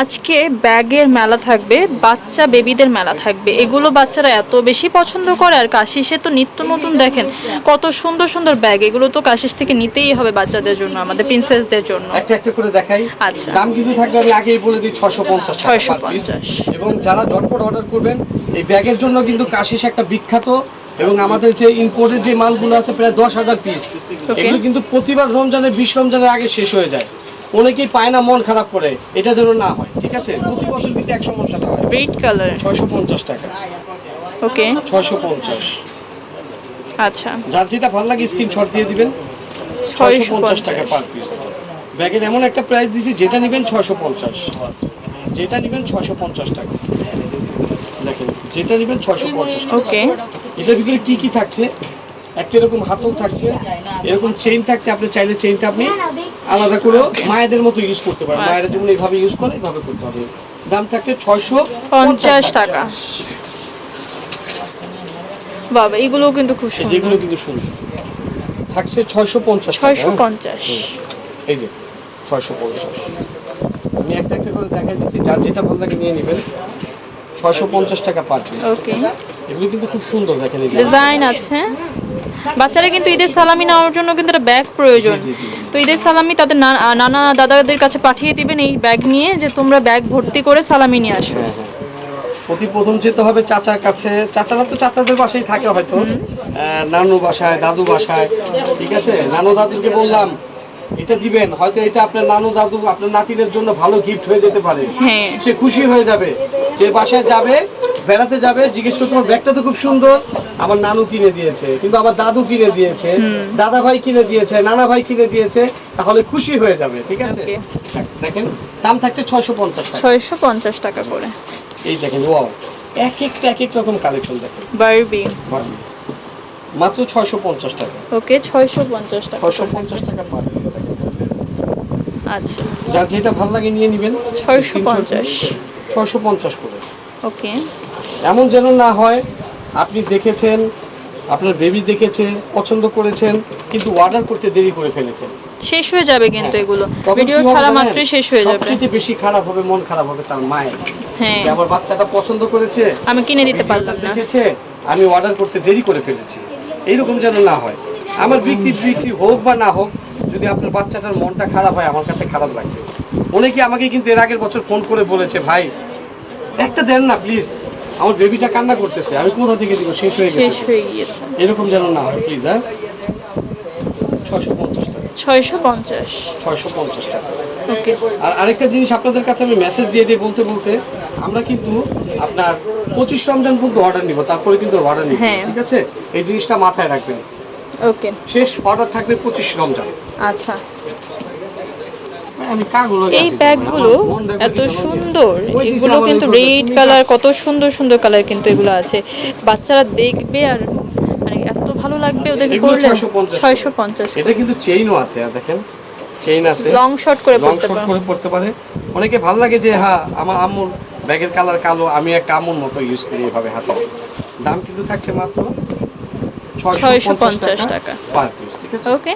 আজকে ব্যাগের মেলা থাকবে বাচ্চা বেবিদের মেলা থাকবে। এগুলো বাচ্চারা এত বেশি পছন্দ করে আর কাশিসে তো নিত্য নতুন দেখেন কত সুন্দর সুন্দর ব্যাগ। এগুলো তো কাশিস থেকে নিতেই হবে বাচ্চাদের জন্য আমাদের প্রিন্সেসদের জন্য। একটা একটা করে দেখাই। আচ্ছা। দাম কিন্তু থাকবে আমি আগেই বলে দিই ছশো পঞ্চাশ টাকা per piece। 650 এবং যারা ঝটপট অর্ডার করবেন এই ব্যাগের জন্য কিন্তু কাশিস একটা বিখ্যাত এবং আমাদের যে ইম্পোর্টেড যে মালগুলো আছে প্রায় দশ হাজার পিস এগুলো কিন্তু প্রতিবার রমজানের বিশ রমজানের আগে শেষ হয়ে যায়। অনেকেই পায় না মন খারাপ করে। এটা যেন না হয় ঠিক আছে? প্রতি বছর কিন্তু এক সমস্যাটা হয় রেড কালার ছয়শো পঞ্চাশ টাকা। ওকে ছয়শো পঞ্চাশ। আচ্ছা। যার যেটা ভালো লাগে স্ক্রিনশট দিয়ে দিবেন। ছয়শো পঞ্চাশ টাকা পার পিস ব্যাগের এমন একটা প্রাইস দিছি যেটা নেবেন ছয়শো পঞ্চাশ। যেটা নেবেন ছয়শো পঞ্চাশ টাকা। দেখেন যেটা নেবেন ছয়শো পঞ্চাশ ওকে এটার ভিতরে কি কি থাকছে? একটা এরকম হাতল থাকছে এরকম চেইন থাকছে আপনি চাইলে চেইনটা আপনি আলাদা করে মায়েদের মতো ইউজ করতে আচ্ছা। মায়েরা যেমন এইভাবে ইউজ করে এইভাবে করতে হবে। দাম থাকছে ছয়শো পঞ্চাশ টাকা। বাবা এগুলোও কিন্তু খুব সুন্দর। যেগুলো কিন্তু সুন্দর। থাকছে ছয়শো পঞ্চাশ ছয়শো পঞ্চাশ। এই যে ছয়শো পঞ্চাশ। আমি একটা একটা করে দেখাই দিচ্ছি। যার যেটা ভালো লাগে নিয়ে নেবেন। ছয়শো পঞ্চাশ টাকা পার পিস ওকে এগুলো কিন্তু খুব সুন্দর দেখেন এই ডিজাইন আছে। বাচ্চারা কিন্তু ঈদের সালামি নেওয়ার জন্য কিন্তু একটা ব্যাগ প্রয়োজন। তো ঈদের সালামি তাদের নানা দাদাদের কাছে পাঠিয়ে দিবেন এই ব্যাগ নিয়ে যে তোমরা ব্যাগ ভর্তি করে সালামি নিয়ে আসো। হ্যাঁ হ্যাঁ। প্রতি প্রথম যেতে হবে চাচার কাছে। চাচারা তো চাচাদের বাসায় থাকে হয়তো। নানু বাসায় দাদু বাসায়। ঠিক আছে? নানু দাদুকে বললাম এটা দিবেন হয়তো এটা আপনার নানু দাদু আপনার নাতিদের জন্য ভালো গিফট হয়ে যেতে পারে। হ্যাঁ। সে খুশি হয়ে যাবে। যে বাসায় যাবে বেড়াতে যাবে জিজ্ঞেস করতে তোমার ব্যাগটা তো খুব সুন্দর। আমার নানু কিনে দিয়েছে কিংবা আমার দাদু কিনে দিয়েছে দাদা ভাই কিনে দিয়েছে নানা ভাই কিনে দিয়েছে তাহলে খুশি হয়ে যাবে ঠিক আছে? দেখেন দাম থাকছে ছয়শো পঞ্চাশ টাকা। ছয়শো পঞ্চাশ টাকা করে। এই দেখেন ওয়াও এক একটা এক এক রকম কালেকশন দেখেন। বারবি। মাত্র ছয়শো পঞ্চাশ টাকা। ওকে ছয়শো পঞ্চাশ টাকা। ছয়শো পঞ্চাশ টাকা পার আচ্ছা। যার যেটা ভালো লাগে নিয়ে নেবেন। 650 ছয়শো পঞ্চাশ করে। ওকে। এমন যেন না হয় আপনি দেখেছেন আপনার বেবি দেখেছে পছন্দ করেছেন কিন্তু অর্ডার করতে দেরি করে ফেলেছেন। শেষ হয়ে যাবে কিন্তু এগুলো। হ্যাঁ। ভিডিও ছাড়া? মাত্রই শেষ হয়ে যাবে। সবচেয়ে বেশি খারাপ হবে মন খারাপ হবে তার মায়ের। হ্যাঁ। আমার বাচ্চাটা পছন্দ করেছে আমি কিনে দিতে পারলাম না। দেখেছে আমি অর্ডার করতে দেরি করে ফেলেছি। এইরকম যেন না হয়। আমার বিক্রি বিক্রি হোক বা না হোক যদি আপনার বাচ্চাটার মনটা খারাপ হয় আমার কাছে খারাপ লাগবে। অনেকে আমাকে কিন্তু এর আগের বছর ফোন করে বলেছে ভাই একটা দেন না প্লিজ আমার বেবিটা কান্না করতেছে আমি কোথা থেকে দিব? শেষ হয়ে শেষ গেছে হয়ে গিয়েছে। এরকম যেন না হয় প্লিজ হ্যাঁ? ছয়শো পঞ্চাশ টাকা। ছয়শো পঞ্চাশ। ছয়শো পঞ্চাশ টাকা। ওকে। আর আরেকটা জিনিস আপনাদের কাছে আমি মেসেজ দিয়ে দিয়ে বলতে বলতে আমরা কিন্তু আপনার পঁচিশ রমজান পর্যন্ত অর্ডার নিব তারপরে কিন্তু অর্ডার নিব হ্যাঁ। ঠিক আছে? এই জিনিসটা মাথায় রাখবেন। ওকে। শেষ অর্ডার থাকবে পঁচিশ রমজান। আচ্ছা। এই ব্যাগগুলো এত সুন্দর। এগুলো কিন্তু রেড কালার কত সুন্দর সুন্দর কালার কিন্তু এগুলো আছে। বাচ্চারা দেখবে আর মানে এত ভালো লাগবে ওদেরকে করলে। 650 ছয়শো পঞ্চাশ। এটা কিন্তু চেইনও আছে আর দেখেন চেইন আছে। লং শর্ট করে পড়তে পারো। করে পড়তে পারে। অনেকে ভালো লাগে যে হ্যাঁ আমার আম্মুর ব্যাগের কালার কালো আমি একটা আম্মুর মতো ইউজ করি এইভাবে হাতে। দাম কিন্তু থাকছে মাত্র ছয়শো পঞ্চাশ টাকা। ওকে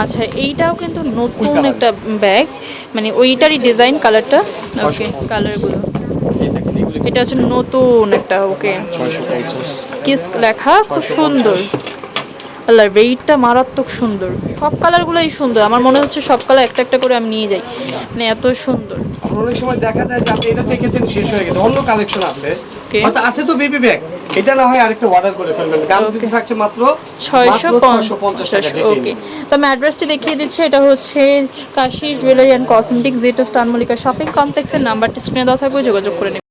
আচ্ছা এইটাও কিন্তু নতুন একটা ব্যাগ মানে ওইটারই ডিজাইন কালারটা ওকে কালারগুলো এটা হচ্ছে নতুন একটা ওকে কিস্ক কিস লেখা খুব সুন্দর। আল্লাহ রেটটা মারাত্মক সুন্দর। সব কালারগুলোই সুন্দর। আমার মনে হচ্ছে সব কালার একটা একটা করে আমি নিয়ে যাই। মানে এত সুন্দর। অনেক সময় দেখা যায় যে আপনি এটা দেখেছেন শেষ হয়ে গেছে। অন্য কালেকশন আছে. হয়তো আছে তো বেবি ব্যাগ এটা না হয় আরেকটা অর্ডার করে ফেলবেন। দাম কিন্তু থাকছে মাত্র ছয়শো ছয়শো পঞ্চাশ টাকা ওকে তো আমি অ্যাড্রেসটি দেখিয়ে দিচ্ছি। এটা হচ্ছে কাশি জুয়েলারি অ্যান্ড কসমেটিক্স যেটা স্টার মল্লিকা শপিং কমপ্লেক্সের নাম্বারটি স্ক্রিনে দেওয়া থাকবে। যোগাযোগ করে